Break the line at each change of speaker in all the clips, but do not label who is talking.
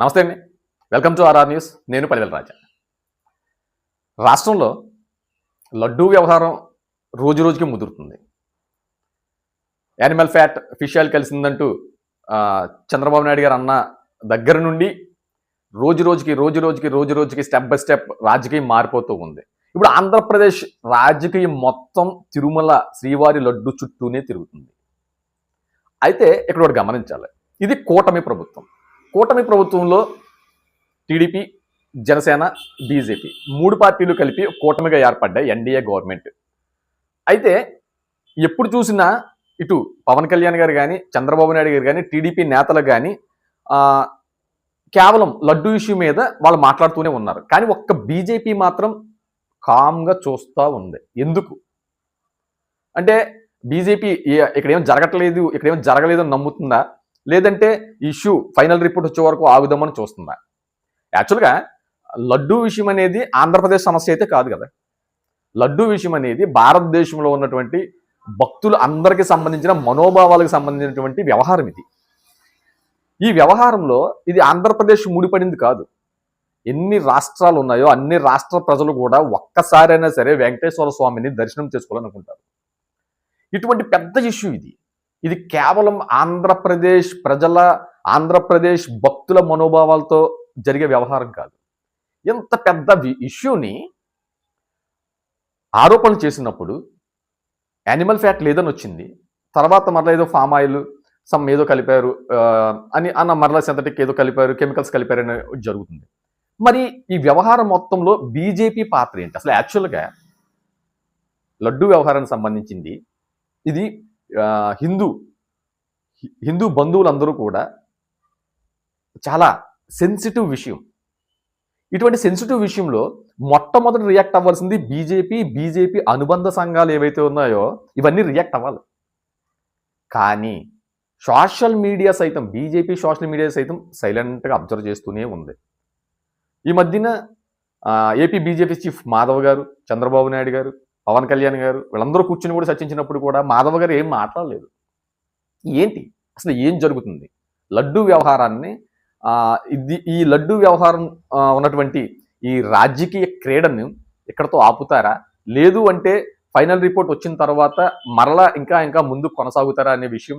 నమస్తే అండి. Welcome to RR news నేను పల్లెల రాజా. రాష్ట్రంలో లడ్డూ వ్యవహారం రోజు రోజుకి ముదురుతుంది. యానిమల్ ఫ్యాట్ ఫిష్ ఆయిల్ కలిసిందంటూ చంద్రబాబు నాయుడు గారు అన్న దగ్గర నుండి రోజు రోజుకి రోజు రోజుకి రోజు రోజుకి స్టెప్ బై స్టెప్ రాజకీయం మారిపోతూ ఉంది. ఇప్పుడు ఆంధ్రప్రదేశ్ రాజకీయం మొత్తం తిరుమల శ్రీవారి లడ్డు చుట్టూనే తిరుగుతుంది. అయితే ఇక్కడ ఒకటి గమనించాలి. ఇది కూటమి ప్రభుత్వం. కూటమి ప్రభుత్వంలో టీడీపీ జనసేన బీజేపీ మూడు పార్టీలు కలిపి కూటమిగా ఏర్పడ్డాయి ఎన్డీఏ గవర్నమెంట్. అయితే ఎప్పుడు చూసినా ఇటు పవన్ కళ్యాణ్ గారు కానీ చంద్రబాబు నాయుడు గారు కానీ టీడీపీ నేతలు కానీ కేవలం లడ్డు ఇష్యూ మీద వాళ్ళు మాట్లాడుతూనే ఉన్నారు. కానీ ఒక్క బీజేపీ మాత్రం కామ్గా చూస్తూ ఉంది. ఎందుకు? అంటే బీజేపీ ఇక్కడ ఏం జరగట్లేదు ఇక్కడ ఏం జరగలేదు అని నమ్ముతుందా? లేదంటే ఇష్యూ ఫైనల్ రిపోర్ట్ వచ్చే వరకు ఆగుదామని చూస్తుందా యాక్చువల్గా లడ్డూ విషయం అనేది ఆంధ్రప్రదేశ్ సమస్య అయితే కాదు కదా. లడ్డూ విషయం అనేది భారతదేశంలో ఉన్నటువంటి భక్తులు అందరికీ సంబంధించిన మనోభావాలకు సంబంధించినటువంటి వ్యవహారం ఇది. ఈ వ్యవహారంలో ఇది ఆంధ్రప్రదేశ్ ముడిపడింది కాదు. ఎన్ని రాష్ట్రాలు ఉన్నాయో అన్ని రాష్ట్ర ప్రజలు కూడా ఒక్కసారైనా సరే వెంకటేశ్వర స్వామిని దర్శనం చేసుకోవాలనుకుంటారు. ఇటువంటి పెద్ద ఇష్యూ ఇది. ఇది కేవలం ఆంధ్రప్రదేశ్ ప్రజల ఆంధ్రప్రదేశ్ భక్తుల మనోభావాలతో జరిగే వ్యవహారం కాదు. ఇంత పెద్ద ఇష్యూని ఆరోపణలు చేసినప్పుడు యానిమల్ ఫ్యాట్ లేదని వచ్చింది. తర్వాత మరలా ఏదో ఫామ్ ఆయిల్ సమ్ ఏదో కలిపారు అని అన్న మరలా సింథటిక్ ఏదో కలిపారు కెమికల్స్ కలిపారు అని జరుగుతుంది. మరి ఈ వ్యవహారం మొత్తంలో బీజేపీ పాత్ర ఏంటి? అసలు యాక్చువల్గా లడ్డు వ్యవహారానికి సంబంధించింది. ఇది హిందూ హిందూ బంధువులందరూ కూడా చాలా సెన్సిటివ్ విషయం. ఇటువంటి సెన్సిటివ్ విషయంలో మొట్టమొదటి రియాక్ట్ అవ్వాల్సింది బీజేపీ బీజేపీ అనుబంధ సంఘాలు ఏవైతే ఉన్నాయో ఇవన్నీ రియాక్ట్ అవ్వాలి. కానీ సోషల్ మీడియా సైతం బీజేపీ సోషల్ మీడియా సైతం సైలెంట్గా అబ్జర్వ్ చేస్తూనే ఉంది. ఈ మధ్యన ఏపీ బీజేపీ చీఫ్ మాధవ్ గారు చంద్రబాబు నాయుడు గారు పవన్ కళ్యాణ్ గారు వీళ్ళందరూ కూర్చుని కూడా చర్చించినప్పుడు కూడా మాధవ్ గారు ఏం మాట్లాడలేదు. ఏంటి? అసలు ఏం జరుగుతుంది? లడ్డు వ్యవహారాన్ని ఇది ఈ లడ్డు వ్యవహారం ఉన్నటువంటి ఈ రాజకీయ క్రీడను ఇక్కడతో ఆపుతారా? లేదు అంటే ఫైనల్ రిపోర్ట్ వచ్చిన తర్వాత మరలా ఇంకా ఇంకా ముందు కొనసాగుతారా అనే విషయం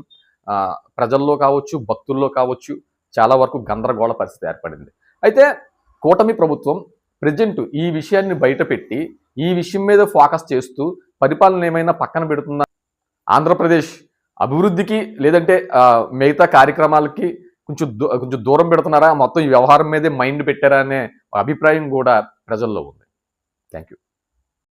ప్రజల్లో కావచ్చు భక్తుల్లో కావచ్చు చాలా వరకు గందరగోళ పరిస్థితి ఏర్పడింది. అయితే కూటమి ప్రభుత్వం ప్రజెంట్ ఈ విషయాన్ని బయటపెట్టి ఈ విషయం మీద ఫోకస్ చేస్తూ పరిపాలన ఏమైనా పక్కన పెడుతుందా? ఆంధ్రప్రదేశ్ అభివృద్ధికి లేదంటే మిగతా కార్యక్రమాలకి కొంచెం దూ- కొంచెం దూరం పెడుతున్నారా? మొత్తం ఈ వ్యవహారం మీదే మైండ్ పెట్టారా అనే అభిప్రాయం కూడా ప్రజల్లో ఉంది. Thank you